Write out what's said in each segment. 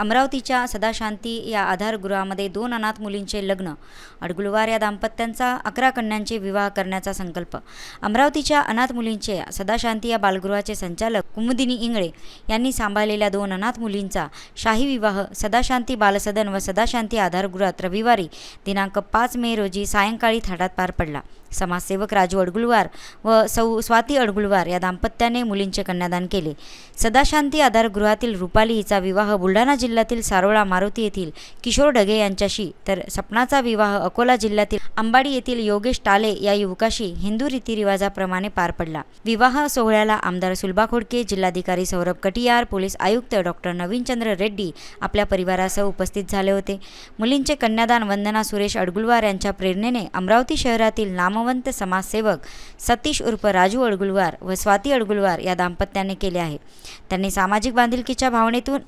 अमरावतीच्या सदाशांती या आधारगृहामध्ये दोन अनाथ मुलींचे लग्न अडगुलवार या दाम्पत्यांचा अकरा कन्यांचे विवाह करण्याचा संकल्प. अमरावतीच्या अनाथ मुलींचे सदाशांती या बालगृहाचे संचालक कुमुदिनी इंगळे यांनी सांभाळलेल्या दोन अनाथ मुलींचा शाही विवाह सदाशांती बालसदन व सदाशांती आधारगृहात रविवारी दिनांक पाच मे रोजी सायंकाळी थाटात पार पडला. समाजसेवक राजू अडगुलवार व सौ स्वाती अडगुलवार या दाम्पत्याने मुलींचे कन्यादान केले. सदाशांती आधारगृहातील रुपाली हिचा विवाह बुलढाणा जिल्ह्यातील सारोळा मारुती येथील किशोर ढगे यांच्याशी तर सपनाचा विवाह अकोला जिल्ह्यातील अंबाडी येथील योगेश टाले या युवकाशी हिंदू रीतिरिवाजाप्रमाणे पार पडला. विवाह सोहळ्याला आमदार सुलभा खोडके जिल्हाधिकारी सौरभ कटियार पोलीस आयुक्त डॉक्टर नवीनचंद्र रेड्डी आपल्या परिवारासह उपस्थित झाले होते. मुलींचे कन्यादान वंदना सुरेश अडगुलवार यांच्या प्रेरणेने अमरावती शहरातील नामवंत समाजसेवक सतीश उर्फ राजू अडगुलवार व स्वाती अडगुलवार या दाम्पत्याने केले आहे. त्यांनी सामाजिक बांधिलकीच्या भावनेतून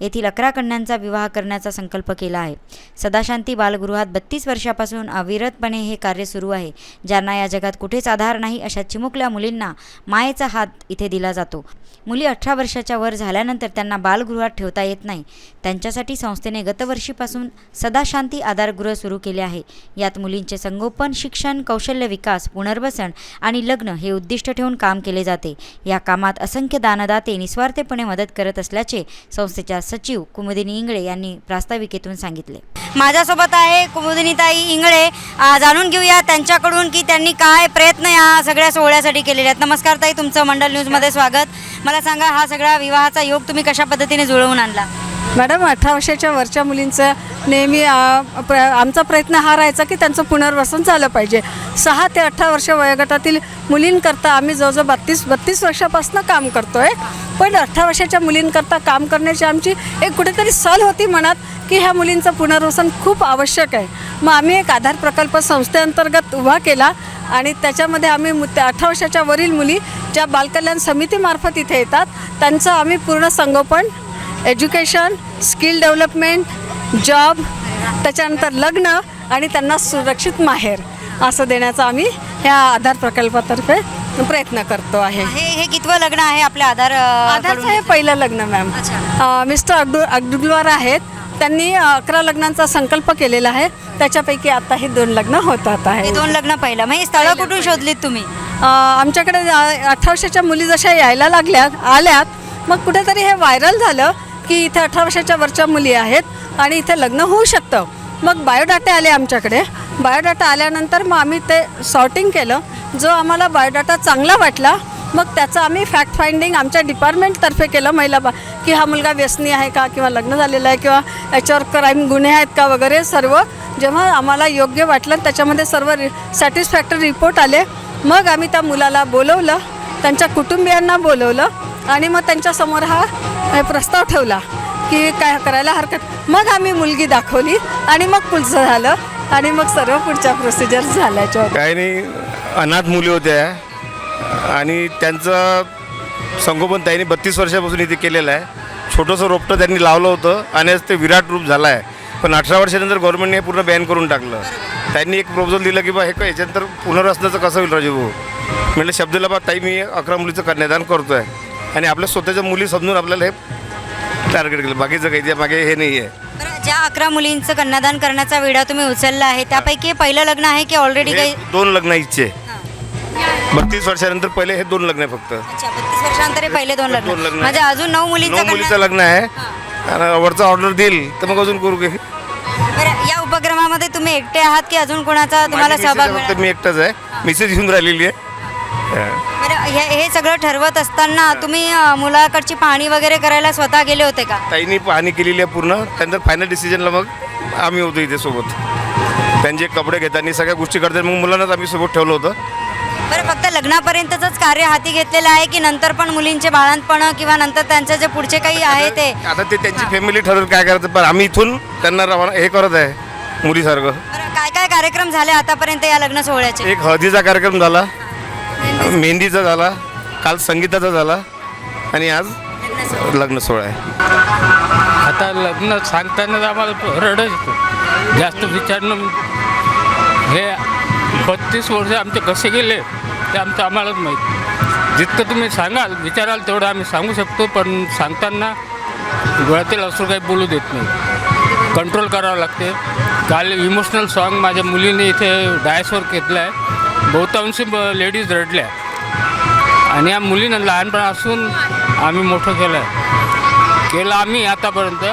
येथील अकरा कन्यांचा विवाह करण्याचा संकल्प केला आहे. सदाशांती बालगृहात बत्तीस वर्षापासून अविरतपणे हे कार्य सुरू आहे. ज्यांना या जगात कुठेच आधार नाही अशा चिमुकल्या मुलींना मायेचा हात इथे दिला जातो. मुली अठरा वर्षाच्या वर झाल्यानंतर त्यांना बालगृहात ठेवता येत नाही. त्यांच्यासाठी संस्थेने गतवर्षीपासून सदाशांती आधारगृह सुरू केले आहे. यात मुलींचे संगोपन शिक्षण कौशल्य विकास पुनर्वसन आणि लग्न हे उद्दिष्ट ठेवून काम केले जाते. या कामात असंख्य दानदाते निस्वार्थपणे मदत करत असल्याचे संस्थेचे संस्थेच्या सचिव कुमुदिनी इंगळे यांनी प्रास्ताविकेतून सांगितले. माझ्यासोबत आहे कुमुदिनीताई इंगळे. जाणून घेऊया त्यांच्याकडून की त्यांनी काय प्रयत्न या सगळ्या सोहळ्यासाठी केलेले आहेत. नमस्कार ताई तुमचं मंडल न्यूजमध्ये स्वागत. मला सांगा हा सगळा विवाहाचा योग तुम्ही कशा पद्धतीने जुळवून आणला? मॅडम अठरा वर्षाच्या वरच्या मुलींचं नेहमी प्र आमचा प्रयत्न हा राहायचा की त्यांचं पुनर्वसन झालं पाहिजे. सहा ते अठरा वर्ष वयोगटातील मुलींकरता आम्ही जवळजवळ बत्तीस बत्तीस वर्षापासून काम करतो आहे पण अठरा वर्षाच्या मुलींकरता काम करण्याची आमची एक कुठेतरी सल होती मनात की ह्या मुलींचं पुनर्वसन खूप आवश्यक आहे. मग आम्ही एक आधार प्रकल्प संस्थेअंतर्गत उभा केला आणि त्याच्यामध्ये आम्ही मु- त्या अठरा वर्षाच्या वरील मुली ज्या बालकल्याण समितीमार्फत इथे येतात त्यांचं आम्ही पूर्ण संगोपन एज्युकेशन स्किल डेव्हलपमेंट जॉब त्याच्यानंतर लग्न आणि त्यांना सुरक्षित माहेर असं देण्याचा आम्ही ह्या आधार प्रकल्पातर्फे प्रयत्न करतो आहे. हे हे कितवं लग्न आहे आपल्या आधार आधारचं? हे पहिलं लग्न मॅम. मिस्टर अब्दुल अब्दुलवार आहेत. त्यांनी अकरा लग्नांचा संकल्प केलेला आहे. त्याच्यापैकी आता हे दोन लग्न होतात आहे. दोन लग्न पहिलं. हे स्थळं कुठून शोधलीत तुम्ही? आमच्याकडे अठरा वर्षाच्या मुली जशा यायला लागल्यात आल्यात मग कुठेतरी हे व्हायरल झालं की इथे अठरा वर्षाच्या वरच्या मुली आहेत. आणि इथे लग्न होऊ शकतं. मग बायोडाटे आले आमच्याकडे. बायोडाटा आल्यानंतर मग आम्ही ते सॉर्टिंग केलं. जो आम्हाला बायोडाटा चांगला वाटला मग त्याचं आम्ही फॅक्ट फाइंडिंग आमच्या डिपार्टमेंटतर्फे केलं. महिला बा की हा मुलगा व्यसनी आहे का किंवा लग्न झालेलं आहे किंवा याच्यावर क्राईम गुन्हे आहेत का वगैरे सर्व जेव्हा आम्हाला योग्य वाटलं त्याच्यामध्ये सर्व रि सॅटिस्फॅक्टरी रिपोर्ट आले. मग आम्ही त्या मुलाला बोलवलं त्यांच्या कुटुंबियांना बोलवलं आणि मग त्यांच्यासमोर हा प्रस्ताव ठेवला. की काय करायला हरकत. मग आम्ही मुलगी दाखवली आणि मग पुढचं झालं. आणि मग सर्व पुढच्या प्रोसिजर झाल्याच्या काही नाही अनाथ मुली होत्या. आणि त्यांचं संगोपन त्यांनी बत्तीस वर्षापासून इथे केलेलं आहे. छोटंसं रोपटं त्यांनी लावलं होतं. आणि आज ते विराट रूप झालं आहे. पण अठरा वर्षानंतर गव्हर्नमेंटने हे पूर्ण बॅन करून टाकलं. त्यांनी एक प्रपोजल दिलं की बा हे काय याच्यानंतर पुनर्वसनाचं कसं होईल राजूभाऊ म्हटलं शब्दला बा ताई मी अकरा मुलीचं कन्यादान करतो आहे आणि आपल्या स्वतःच्या मुली समजून आपल्याला हे टार्गेट केलं. बाकीचं काही मागे हे नाही आहे बरं, ज्या अकरा मुलींचं कन्यादान करण्याचा विडा तुम्ही उचलला आहे त्यापैकी हे पहिलं लग्न आहे की ऑलरेडी हे काही? दोन लग्न इच्छे. बत्तीस वर्षानंतर पहिले हे दोन लग्न आहे फक्त. अच्छा बत्तीस वर्षानंतर हे पहिले दोन दोन लग्न लग्न. म्हणजे अजून नऊ मुलींचं नऊ कन्या- मुलीचं लग्न आहे. आणि वरचा ऑर्डर देईल तर मग अजून करू की. बरं या उपक्रमामध्ये तुम्ही एकटे आहात की अजून कोणाचा तुम्हाला माझी सहभाग मिसेस आहे, फक्त मिळाला? मी एकटाच आहे. मिसेस येऊन राहिलेली आहे. हा. हे हे सगळं ठरवत असताना तुम्ही अं, मुलाकडची पाहणी वगैरे करायला स्वतः गेले होते का? ताईंनी पाहणी केलेली आहे पूर्ण. त्यानंतर फायनल डिसिजनला मग आम्ही होतो इथे सोबत. त्यांचे कपडे घेताना सगळ्या गोष्टी करतात. मग मुलांनाच आम्ही सोबत ठेवलं होतं. बरं फक्त लग्नापर्यंतच कार्य हाती घेतलेलं आहे की नंतर पण मुलींचे बाळंतपण किंवा नंतर त्यांचे जे पुढचे काही आहे ते? आता ते त्यांची फॅमिली ठरवत काय करायचं? पण आम्ही इथून त्यांना रवाना हे करत आहे मुलीसारखं. बरं काय काय कार्यक्रम झाले आतापर्यंत या लग्न सोहळ्याचे? एक हळदीचा कार्यक्रम झाला. मेहंदीचा झाला काल संगीताचा झाला आणि आज लग्न सोहळा आहे. आता लग्न सांगताना आम्हाला रडच येतो. जास्त विचारणं हे बत्तीस वर्ष आमचे कसे गेले ते आमचं आम्हालाच माहीत. जितकं तुम्ही सांगाल विचाराल तेवढं आम्ही सांगू शकतो पण सांगताना डोळ्यातील असं काही बोलू देत नाही. कंट्रोल करावं लागते. काल इमोशनल सॉन्ग माझ्या मुलीने इथे डायसवर घेतलं आहे बहुतांशी लेडीज रडल्या. आणि या मुलीनं लहानपणापासून आम्ही मोठं केलं आहे केलं आम्ही आतापर्यंत.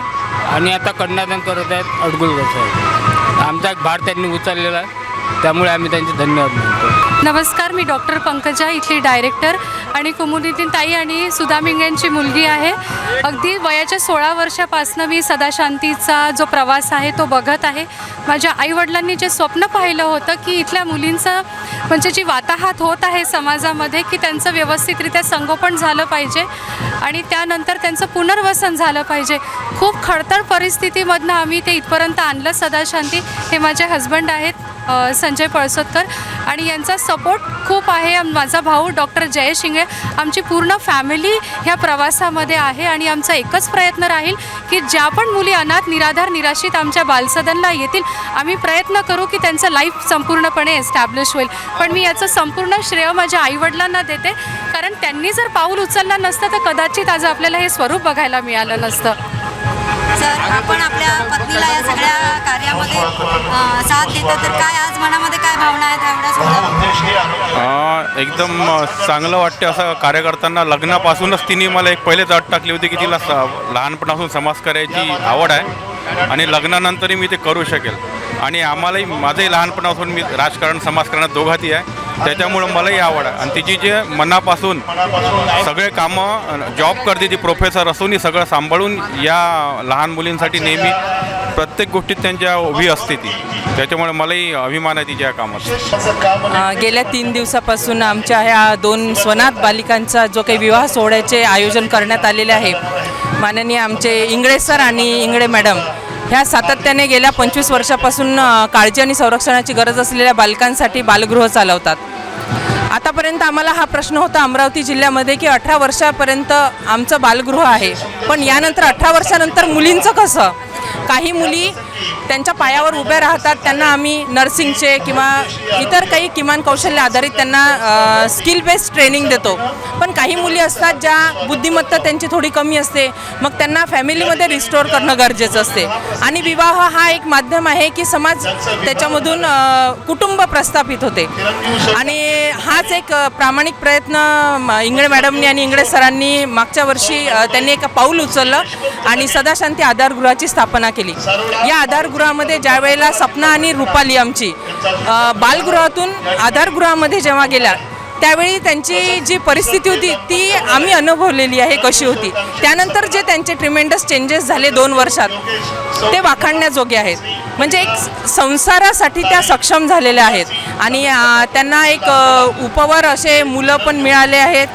आणि आता कन्यादान करत आहेत अडगुलगाव आमचा एक भार त्यांनी उचललेला आहे. त्यामुळे आम्ही त्यांचे धन्यवाद मानतो. नमस्कार मी डॉक्टर पंकजा इथली डायरेक्टर. आणि कुमुदितीन ताई आणि सुधा मिंगेंची मुलगी आहे. अगदी वयाच्या सोळा वर्षापासनं मी सदाशांतीचा जो प्रवास आहे तो बघत आहे. माझ्या आईवडिलांनी जे स्वप्न पाहिलं होतं की इथल्या मुलींचं म्हणजे जी वाताहात होत आहे समाजामध्ये की त्यांचं व्यवस्थितरित्या संगोपन झालं पाहिजे आणि त्यानंतर त्यांचं पुनर्वसन झालं पाहिजे. खूप खडतर परिस्थितीमधनं आम्ही ते इथपर्यंत आणलं सदाशांती. हे माझे हजबंड आहेत. संजय पळसोदकर आणि यांचा सपोर्ट खूप आहे. माझा भाऊ डॉक्टर जयेश शिंगळे आमची पूर्ण फॅमिली ह्या प्रवासामध्ये आहे आणि आमचा एकच प्रयत्न राहील की ज्या पण मुली अनाथ निराधार निराशित आमच्या बालसदनला येतील आम्ही प्रयत्न करू की त्यांचं लाईफ संपूर्णपणे एस्टॅब्लिश होईल. पण मी याचं संपूर्ण श्रेय माझ्या आईवडिलांना देते. कारण त्यांनी जर पाऊल उचललं नसतं तर कदाचित आज आपल्याला हे स्वरूप बघायला मिळालं नसतं. सर आपण आपल्या पत्नीला या सगळ्या कार्यामध्ये साथ देता. तर काय आज मनामध्ये काय भावना आहेत एवढ्या एकदम चांगलं वाटते असं कार्य करताना लग्नापासूनच तिने मला एक पहिलेच अट टाकली होती की तिला लहानपणापासून समाज करायची आवड आहे आणि लग्नानंतरही मी ते करू शकेल. आणि आम्हालाही माझंही लहानपणापासून मी राजकारण समाजकारणात दोघातही आहे. त्याच्यामुळं मलाही आवड आहे. आणि तिची जे मनापासून सगळे कामं जॉब करते ती प्रोफेसर असूनही सगळं सांभाळून या लहान मुलींसाठी नेहमी प्रत्येक गोष्टीत त्यांच्या उभी असते ती. त्याच्यामुळे मलाही अभिमान आहे तिच्या कामात गेल्या तीन दिवसापासून आमच्या ह्या दोन स्वनाथ बालिकांचा जो काही विवाह सोहळ्याचे आयोजन करण्यात आलेले आहे माननीय आमचे इंगळे सर आणि इंगळे मॅडम ह्या सातत्याने गेल्या पंचवीस वर्षापासून काळजी आणि संरक्षणाची गरज असलेल्या बालकांसाठी बालगृह चालवतात. आतापर्यंत आम्हाला हा प्रश्न होता अमरावती जिल्ह्यामध्ये की अठरा वर्षापर्यंत आमचं बालगृह आहे. पण यानंतर अठरा वर्षानंतर मुलींचं कसं? काही मुली त्यांच्या पायावर उभ्या राहतात त्यांना आम्ही नर्सिंगचे किंवा इतर काही किमान कौशल्य आधारित त्यांना स्किल बेस्ड ट्रेनिंग देतो. पण काही मुली असतात ज्या बुद्धिमत्ता त्यांची थोडी कमी असते. मग त्यांना फॅमिलीमध्ये रिस्टोर करणं गरजेचं असते. आणि विवाह हा एक माध्यम आहे की समाज त्याच्यामधून कुटुंब प्रस्थापित होते. आणि हाच एक प्रामाणिक प्रयत्न इंगळे मॅडमनी आणि इंगळे सरांनी मागच्या वर्षी त्यांनी एक पाऊल उचललं आणि सदाशांती आधारगृहाची स्थापना केली. या आधारगृहामध्ये ज्या वेळेला सपना आणि रुपाली आमची बालगृहातून आधारगृहामध्ये जेव्हा गेल्या त्यावेळी त्यांची जी परिस्थिती होती ती आम्ही अनुभवलेली आहे कशी होती. त्यानंतर जे त्यांचे ट्रिमेंडस चेंजेस झाले दोन वर्षात ते वाखाणण्याजोगे आहेत. म्हणजे एक संसारासाठी त्या सक्षम झालेल्या आहेत. आणि त्यांना एक उपवर असे मुलं पण मिळाले आहेत.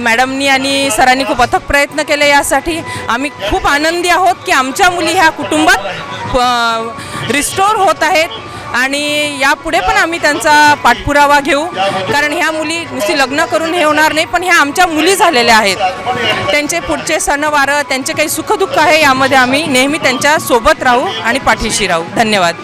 मॅडमनी आणि सरांनी खूप अथक प्रयत्न केले यासाठी. आम्ही खूप आनंदी आहोत की आमच्या मुली ह्या कुटुंबात रिस्टोर होत आहेत. आणि यापुढे पण आम्ही त्यांचा पाठपुरावा घेऊ. कारण ह्या मुली नुसती लग्न करून हे होणार नाही पण ह्या आमच्या मुली झालेल्या आहेत. त्यांचे पुढचे सणवारं त्यांचे काही सुखदुःख आहे यामध्ये आम्ही नेहमी त्यांच्यासोबत राहू आणि पाठीशी राहू. धन्यवाद.